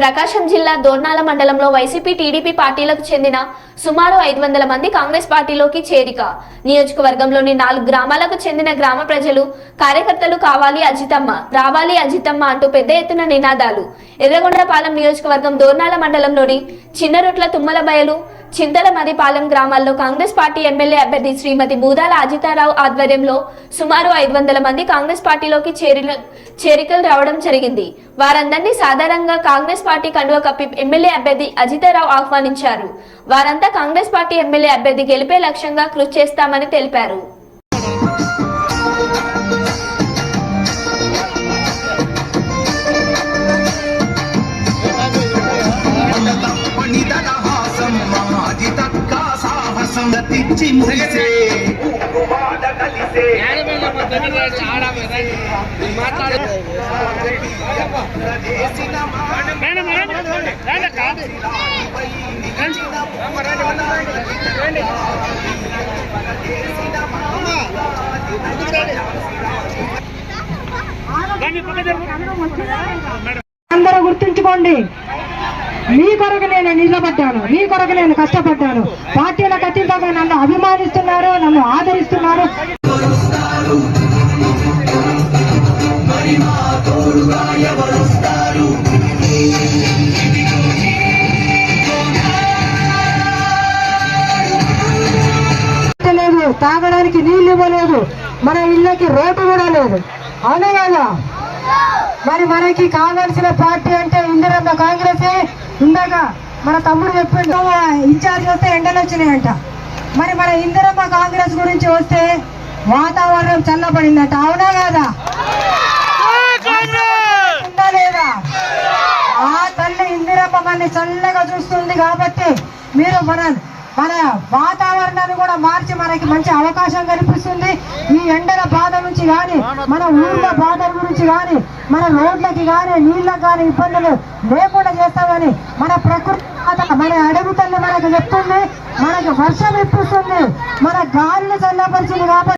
ప్రకాశం జిల్లా దోర్నాల మండలంలో YCP TDP పార్టీలకు చెందిన సుమారు ఐదు వందల మంది కాంగ్రెస్ పార్టీలోకి చేరిక. నియోజకవర్గంలోని నాలుగు గ్రామాలకు చెందిన గ్రామ ప్రజలు కార్యకర్తలు కావాలి అజితమ్మ రావాలి అజితమ్మ అంటూ పెద్ద ఎత్తున నినాదాలు. ఎర్రగొండపాలెం నియోజకవర్గం దోర్నాల మండలంలోని చిన్నరొట్ల తుమ్మల బయలు చింతల మదిపాలెం గ్రామాల్లో కాంగ్రెస్ పార్టీ ఎమ్మెల్యే అభ్యర్థి శ్రీమతి బూదాల అజితారావు ఆధ్వర్యంలో సుమారు ఐదు వందల మంది కాంగ్రెస్ పార్టీలోకి చేరిన చేరికలు రావడం జరిగింది. వారందరినీ సాధారణంగా కాంగ్రెస్ పార్టీ కండువ కప్పి ఎమ్మెల్యే అభ్యర్థి అజితారావు ఆహ్వానించారు. వారంతా కాంగ్రెస్ పార్టీ ఎమ్మెల్యే అభ్యర్థి గెలిపే లక్ష్యంగా కృషి చేస్తామని తెలిపారు. కలిసే. అందరూ గుర్తుంచుకోండి. మీ కొరకు నేను నిలబడ్డాను. మీ కొరకు నేను కష్టపడ్డాను. పార్టీలకు అతీతంగా నన్ను అభిమానిస్తున్నారు నన్ను ఆదరిస్తున్నారు. లేదు తాగడానికి నీళ్ళు ఇవ్వలేదు. మన ఇళ్ళకి రోడ్డు కూడా లేదు. అవునే కదా మరి మనకి కావాల్సిన పార్టీ అంటే ఇందిరమ్మ కాంగ్రెస్. ఇందాక మన తమ్ముడు చెప్పిండు ఇన్ఛార్జ్ వస్తే ఎండలు వచ్చినాయంట. మరి మన ఇందిరమ్మ కాంగ్రెస్ గురించి వస్తే వాతావరణం చల్లబడిందట. అవునా కదా ఉందా లేదా ఆ తల్లి మమ్మల్ని చల్లగా చూస్తుంది కాబట్టి మీరు మన మన వాతావరణాన్ని కూడా మార్చి మనకి మంచి అవకాశం కనిపిస్తుంది. ఈ ఎండల బాధ నుంచి కానీ మన ఊళ్ళ బాధల గురించి కానీ మన రోడ్లకి కానీ నీళ్ళకి కానీ ఇబ్బందులు లేకుండా చేస్తామని మన ప్రకృతి మన అడవి తల్లి మనకు చెప్తుంది. మనకి వర్షం ఇప్పిస్తుంది. మన గాలిని చల్లపరిచింది కాబట్టి